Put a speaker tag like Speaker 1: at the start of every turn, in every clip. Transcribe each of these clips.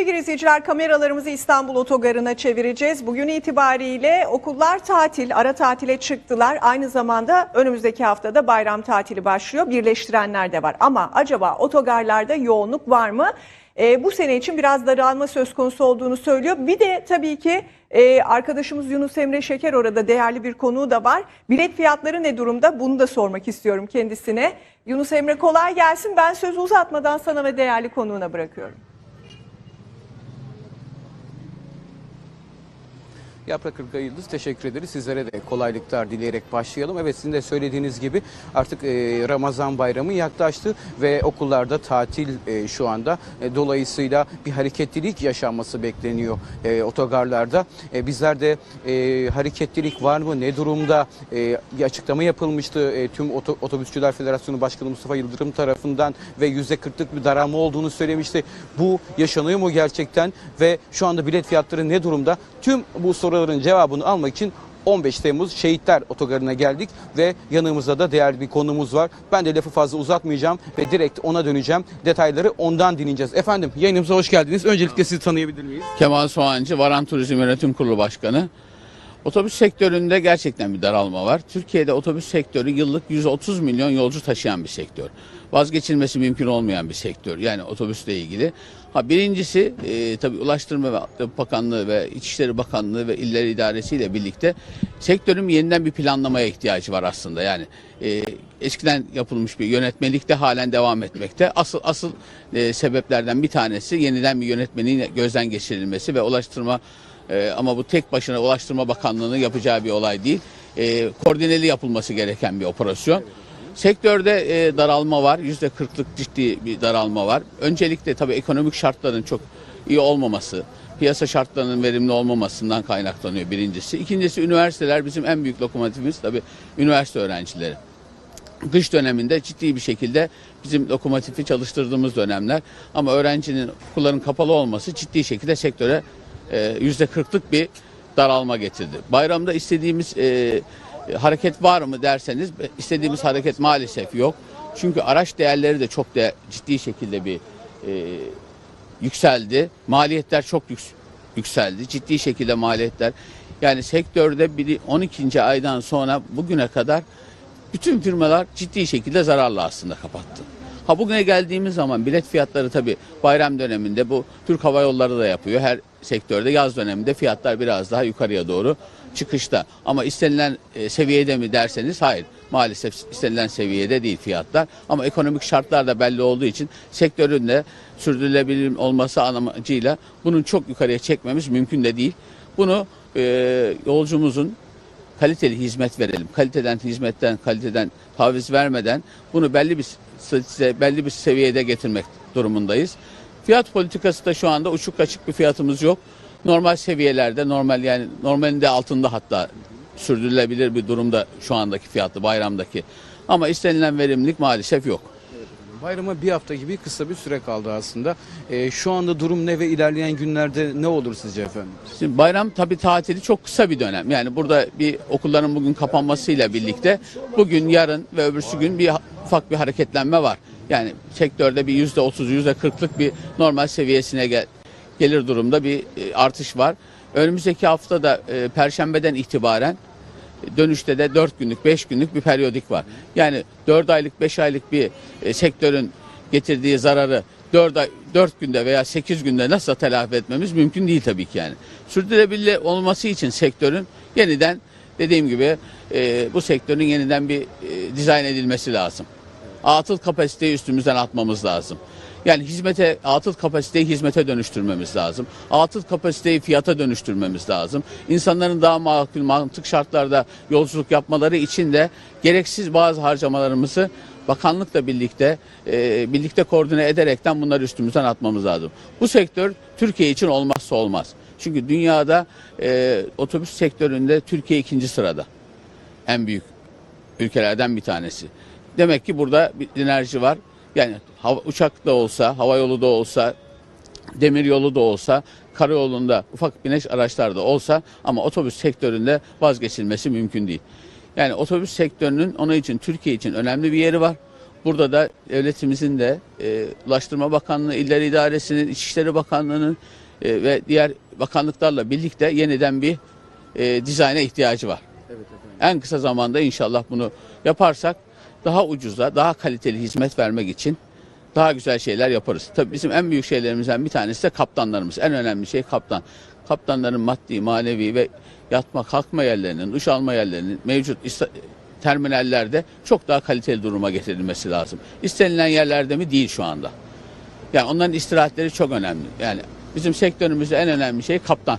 Speaker 1: Sevgili izleyiciler kameralarımızı İstanbul Otogarı'na çevireceğiz. Bugün itibariyle okullar tatil, ara tatile çıktılar. Aynı zamanda önümüzdeki haftada bayram tatili başlıyor. Birleştirenler de var. Ama acaba otogarlarda yoğunluk var mı? Ee, bu sene için biraz daralma söz konusu olduğunu söylüyor. Bir de tabii ki e, arkadaşımız Yunus Emre Şeker orada değerli bir konuğu da var. Bilet fiyatları ne durumda? Bunu da sormak istiyorum kendisine. Yunus Emre kolay gelsin. Ben sözü uzatmadan sana ve değerli konuğuna bırakıyorum.
Speaker 2: Yaprak Kırka Yıldız teşekkür ederiz. Sizlere de kolaylıklar dileyerek başlayalım. Evet sizin de söylediğiniz gibi artık e, Ramazan bayramı yaklaştı ve okullarda tatil e, şu anda. E, dolayısıyla bir hareketlilik yaşanması bekleniyor e, otogarlarda. E, bizler de hareketlilik var mı ne durumda bir açıklama yapılmıştı. Tüm Oto- Otobüsçüler Federasyonu Başkanı Mustafa Yıldırım tarafından ve %40'lık bir daralma olduğunu söylemişti. Bu yaşanıyor mu gerçekten ve şu anda bilet fiyatları ne durumda? Tüm bu soruların cevabını almak için 15 Temmuz Şehitler Otogarı'na geldik ve yanımızda da değerli bir konumuz var. Ben de lafı fazla uzatmayacağım ve direkt ona döneceğim. Detayları ondan dinleyeceğiz. Efendim yayınımıza hoş geldiniz. Öncelikle sizi tanıyabilir miyiz?
Speaker 3: Kemal Soğancı, Varan Turizm Yönetim Kurulu Başkanı. Otobüs sektöründe gerçekten bir daralma var. Türkiye'de otobüs sektörü yıllık 130 milyon yolcu taşıyan bir sektör. Vazgeçilmesi mümkün olmayan bir sektör. Yani otobüsle ilgili. Ha birincisi e, tabii Ulaştırma Bakanlığı ve İçişleri Bakanlığı ve İller İdaresi ile birlikte sektörün yeniden bir planlamaya ihtiyacı var aslında. Yani e, eskiden yapılmış bir yönetmelikte halen devam etmekte. Asıl asıl e, sebeplerden bir tanesi yeniden bir yönetmeliğin gözden geçirilmesi ve Ulaştırma ee, ama bu tek başına Ulaştırma Bakanlığı'nın yapacağı bir olay değil. Ee, koordineli yapılması gereken bir operasyon. Sektörde e, daralma var. Yüzde kırklık ciddi bir daralma var. Öncelikle tabii ekonomik şartların çok iyi olmaması, piyasa şartlarının verimli olmamasından kaynaklanıyor birincisi. İkincisi üniversiteler bizim en büyük lokomotifimiz tabii üniversite öğrencileri kış döneminde ciddi bir şekilde bizim lokomotifi çalıştırdığımız dönemler. Ama öğrencinin okulların kapalı olması ciddi şekilde sektöre e, yüzde kırklık bir daralma getirdi. Bayramda istediğimiz e, hareket var mı derseniz e, istediğimiz hareket maalesef yok. Çünkü araç değerleri de çok da ciddi şekilde bir e, yükseldi. Maliyetler çok yüks- yükseldi. Ciddi şekilde maliyetler. Yani sektörde biri 12. aydan sonra bugüne kadar bütün firmalar ciddi şekilde zararla aslında kapattı. Ha bugüne geldiğimiz zaman bilet fiyatları tabii bayram döneminde bu Türk Hava Yolları da yapıyor. Her sektörde yaz döneminde fiyatlar biraz daha yukarıya doğru çıkışta. Ama istenilen e, seviyede mi derseniz hayır. Maalesef istenilen seviyede değil fiyatlar. Ama ekonomik şartlar da belli olduğu için sektörün de sürdürülebilir olması amacıyla bunun çok yukarıya çekmemiz mümkün de değil. Bunu e, yolcumuzun kaliteli hizmet verelim. Kaliteden hizmetten, kaliteden taviz vermeden bunu belli bir belli bir seviyede getirmek durumundayız. Fiyat politikası da şu anda uçuk açık bir fiyatımız yok. Normal seviyelerde, normal yani normalinde altında hatta sürdürülebilir bir durumda şu andaki fiyatı bayramdaki. Ama istenilen verimlilik maalesef yok.
Speaker 2: Bayrama bir hafta gibi kısa bir süre kaldı aslında. E, şu anda durum ne ve ilerleyen günlerde ne olur sizce efendim?
Speaker 3: Şimdi bayram tabi tatili çok kısa bir dönem. Yani burada bir okulların bugün kapanmasıyla birlikte bugün, yarın ve öbürsü gün bir ufak bir hareketlenme var. Yani sektörde bir yüzde otuz, yüzde kırklık bir normal seviyesine gel, gelir durumda bir e, artış var. Önümüzdeki hafta da e, perşembeden itibaren dönüşte de 4 günlük 5 günlük bir periyodik var. Yani 4 aylık 5 aylık bir e, sektörün getirdiği zararı 4 ay 4 günde veya 8 günde nasıl telafi etmemiz mümkün değil tabii ki yani. Sürdürülebilir olması için sektörün yeniden dediğim gibi e, bu sektörün yeniden bir e, dizayn edilmesi lazım. Atıl kapasiteyi üstümüzden atmamız lazım. Yani hizmete, atıl kapasiteyi hizmete dönüştürmemiz lazım. Atıl kapasiteyi fiyata dönüştürmemiz lazım. İnsanların daha makul, mantık şartlarda yolculuk yapmaları için de gereksiz bazı harcamalarımızı bakanlıkla birlikte e, birlikte koordine ederekten bunları üstümüzden atmamız lazım. Bu sektör Türkiye için olmazsa olmaz. Çünkü dünyada e, otobüs sektöründe Türkiye ikinci sırada. En büyük ülkelerden bir tanesi. Demek ki burada bir enerji var. Yani hava, uçak da olsa, hava yolu da olsa, demir yolu da olsa, karayolunda ufak bineş araçlar da olsa ama otobüs sektöründe vazgeçilmesi mümkün değil. Yani otobüs sektörünün onun için Türkiye için önemli bir yeri var. Burada da devletimizin de e, Ulaştırma Bakanlığı, İller İdaresi'nin, İçişleri Bakanlığı'nın e, ve diğer bakanlıklarla birlikte yeniden bir e, dizayna ihtiyacı var. En kısa zamanda inşallah bunu yaparsak daha ucuza, daha kaliteli hizmet vermek için daha güzel şeyler yaparız. Tabii bizim en büyük şeylerimizden bir tanesi de kaptanlarımız. En önemli şey kaptan. Kaptanların maddi, manevi ve yatma kalkma yerlerinin, duş alma yerlerinin mevcut terminallerde çok daha kaliteli duruma getirilmesi lazım. İstenilen yerlerde mi? Değil şu anda. Yani onların istirahatleri çok önemli. Yani bizim sektörümüzde en önemli şey kaptan.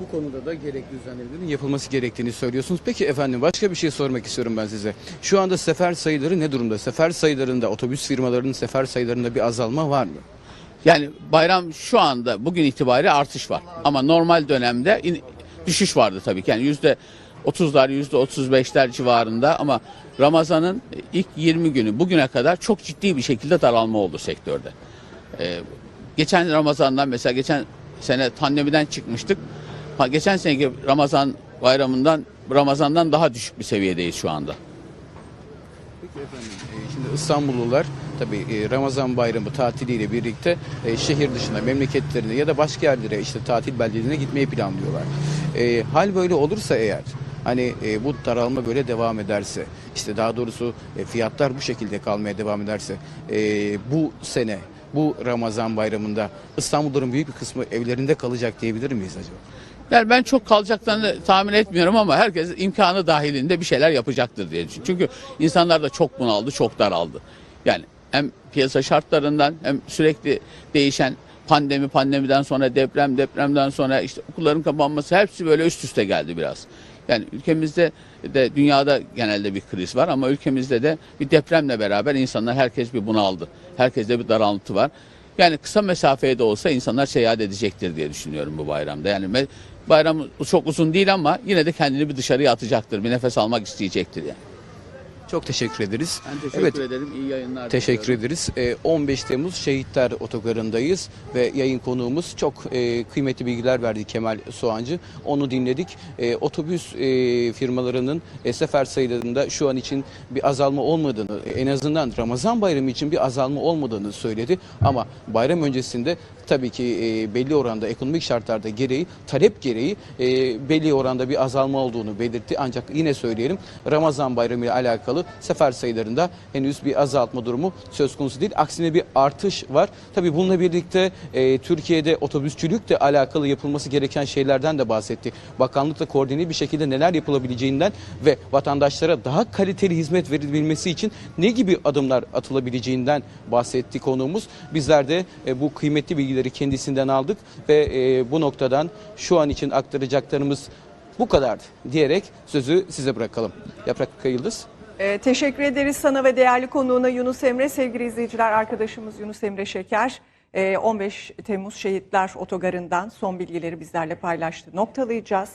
Speaker 2: Bu konuda da gerekli düzenlemelerin yapılması gerektiğini söylüyorsunuz. Peki efendim başka bir şey sormak istiyorum ben size. Şu anda sefer sayıları ne durumda? Sefer sayılarında, otobüs firmalarının sefer sayılarında bir azalma var mı?
Speaker 3: Yani bayram şu anda bugün itibariyle artış var. Ama normal dönemde in- düşüş vardı tabii ki. Yani yüzde 30'lar, yüzde 35'ler civarında ama Ramazan'ın ilk 20 günü bugüne kadar çok ciddi bir şekilde daralma oldu sektörde. Ee, geçen Ramazan'dan mesela geçen sene pandemiden çıkmıştık. Ha, geçen seneki Ramazan bayramından Ramazan'dan daha düşük bir seviyedeyiz şu anda.
Speaker 2: Peki efendim e, şimdi İstanbullular tabii e, Ramazan bayramı tatiliyle birlikte e, şehir dışına, memleketlerine ya da başka yerlere işte tatil beldelerine gitmeyi planlıyorlar. Hal böyle olursa eğer hani bu daralma böyle devam ederse işte daha doğrusu fiyatlar bu şekilde kalmaya devam ederse bu sene bu Ramazan bayramında İstanbulluların büyük bir kısmı evlerinde kalacak diyebilir miyiz acaba?
Speaker 3: Yani ben çok kalacaklarını tahmin etmiyorum ama herkes imkanı dahilinde bir şeyler yapacaktır diye düşünüyorum. Çünkü insanlar da çok bunaldı, çok daraldı. Yani hem piyasa şartlarından hem sürekli değişen pandemi, pandemiden sonra deprem, depremden sonra işte okulların kapanması hepsi böyle üst üste geldi biraz. Yani ülkemizde de dünyada genelde bir kriz var ama ülkemizde de bir depremle beraber insanlar herkes bir bunaldı. Herkeste bir daraltı var. Yani kısa mesafeye de olsa insanlar seyahat edecektir diye düşünüyorum bu bayramda. Yani bayram çok uzun değil ama yine de kendini bir dışarıya atacaktır. Bir nefes almak isteyecektir yani.
Speaker 2: Çok teşekkür ederiz.
Speaker 3: Ben teşekkür
Speaker 2: Evet.
Speaker 3: ederim. İyi yayınlar
Speaker 2: Teşekkür
Speaker 3: diliyorum.
Speaker 2: ederiz. Ee, 15 Temmuz Şehitler Otogarı'ndayız ve yayın konuğumuz çok e, kıymetli bilgiler verdi Kemal Soğancı. Onu dinledik. E, otobüs e, firmalarının e, sefer sayılarında şu an için bir azalma olmadığını, en azından Ramazan bayramı için bir azalma olmadığını söyledi. Ama bayram öncesinde tabii ki e, belli oranda ekonomik şartlarda gereği, talep gereği e, belli oranda bir azalma olduğunu belirtti. Ancak yine söyleyelim Ramazan bayramı ile alakalı sefer sayılarında henüz bir azaltma durumu söz konusu değil. Aksine bir artış var. Tabii bununla birlikte e, Türkiye'de otobüsçülükle alakalı yapılması gereken şeylerden de bahsetti. Bakanlıkla koordine bir şekilde neler yapılabileceğinden ve vatandaşlara daha kaliteli hizmet verilmesi için ne gibi adımlar atılabileceğinden bahsetti konuğumuz. Bizler de e, bu kıymetli bilgileri kendisinden aldık ve e, bu noktadan şu an için aktaracaklarımız bu kadar diyerek sözü size bırakalım. Yaprak Yıldız.
Speaker 1: Ee, teşekkür ederiz sana ve değerli konuğuna Yunus Emre. Sevgili izleyiciler arkadaşımız Yunus Emre Şeker e, 15 Temmuz Şehitler Otogarı'ndan son bilgileri bizlerle paylaştı. Noktalayacağız.